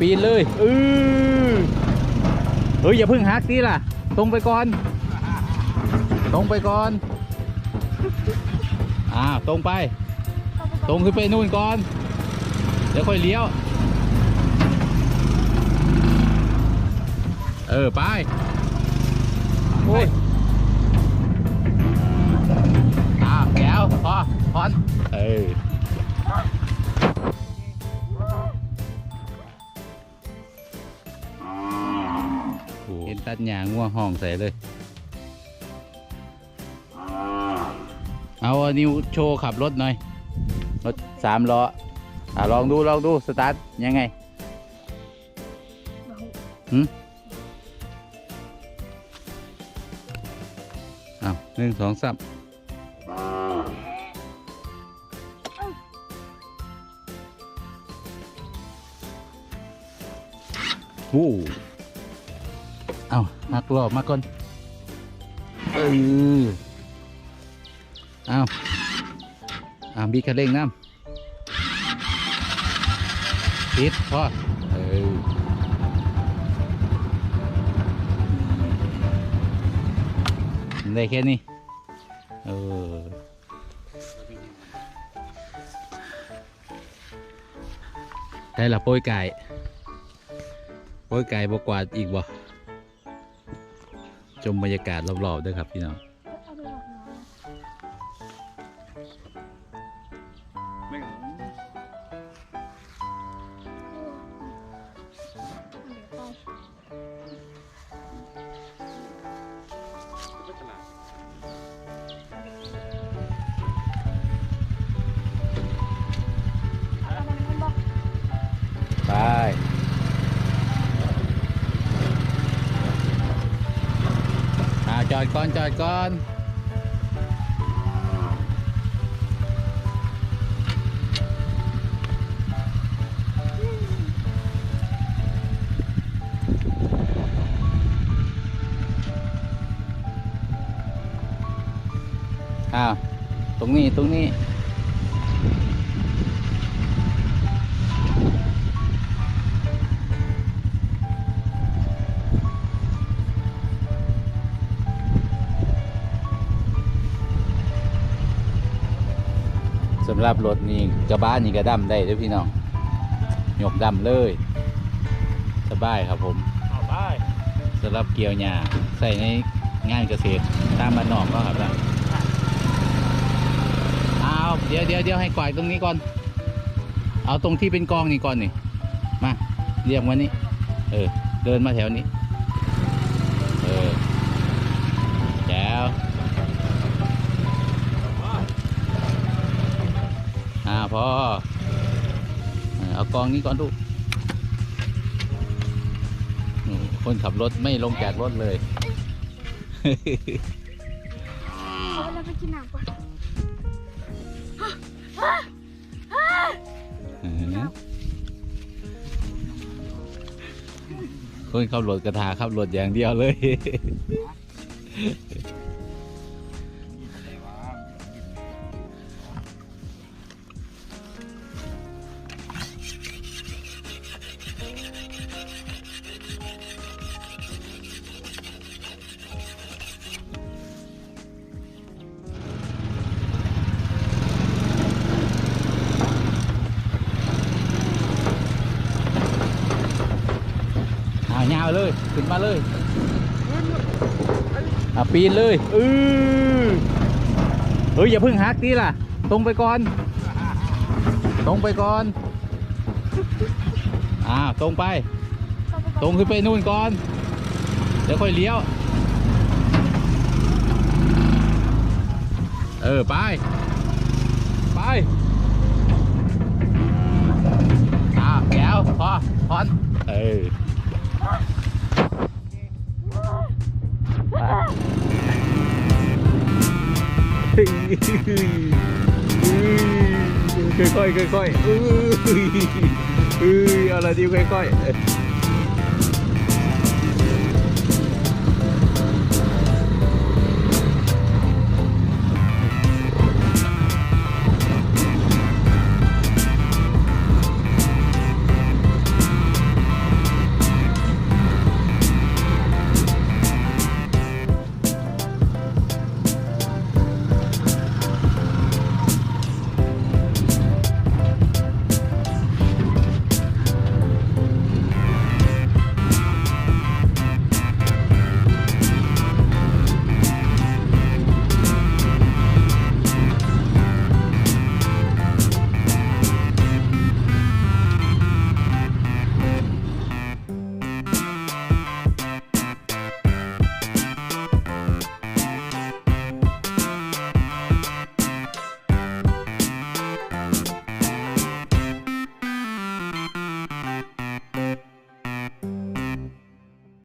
ปีนเลยเออเฮ้ยอย่าเพิ่งหักดิล่ะ ตรงไปก่อน ตรงไปก่อนอ่าตรงไป ตรงขึ้นไปนู่นก่อน เดี๋ยวค่อยเลี้ยว เออ ไป โอ้ยอ้าวแก้วพอพอนเออ ห็นตัดหยางงัวห้องใส่เลย เอาอันนิวโชว์ขับรถหน่อย รถสามล้ออะลองดูลองดูสตาร์ทยังไงหืมเอาหนึ่งสองสามวู้เอาหักล้อมาก่อน เออเอาเอาบีบคันเร่งน้ำปิดพอเออได้แค่นี้ เออได้ละโป้ยไก่โป้ยไก่บกวาดอีกบ่ ชมบรรยากาศรอบๆด้วยครับพี่น้องไป จอดก่อนจอดก่อนอ้าว ตรงนี้ ตรงนี้ สำหรับรถนี่กระบะนี่ก็ดำได้เด้วยพี่น้องยกดำเลย สบายครับผมเอาไปสำหรับเกี่ยวหญ้าใส่ในงานเกษตรตามบ้านนอกก็ครับนะเอาเดี๋ยวเดี๋ยวเดี๋ยวให้กวาดตรงนี้ก่อน เอาตรงที่เป็นกองนี่ก่อนนี่มาเรียงวันนี้ เออ เดินมาแถวนี้ พอเออเอากองนี้ก่อนลูกอืมคนขับรถไม่ลงจากรถเลยเอาเราไปกินน้ำก่อนคนขับรถกระทาขับรถอย่างเดียวเลยายาวเลย ขึ้นมาเลยอะปีนเลยเออเฮ้ยอย่าเพิ่งหักดิล่ะ ตรงไปก่อน ตรงไปก่อน อ่าตรงไป ตรงขึ้นไปนู่นก่อน เดี๋ยวค่อยเลี้ยว เออ ไป ไปอ่าแก้วพอพอนเออ ค่อยๆค่อยๆเอ้ยเอ้ยเอาละดิค่อยๆ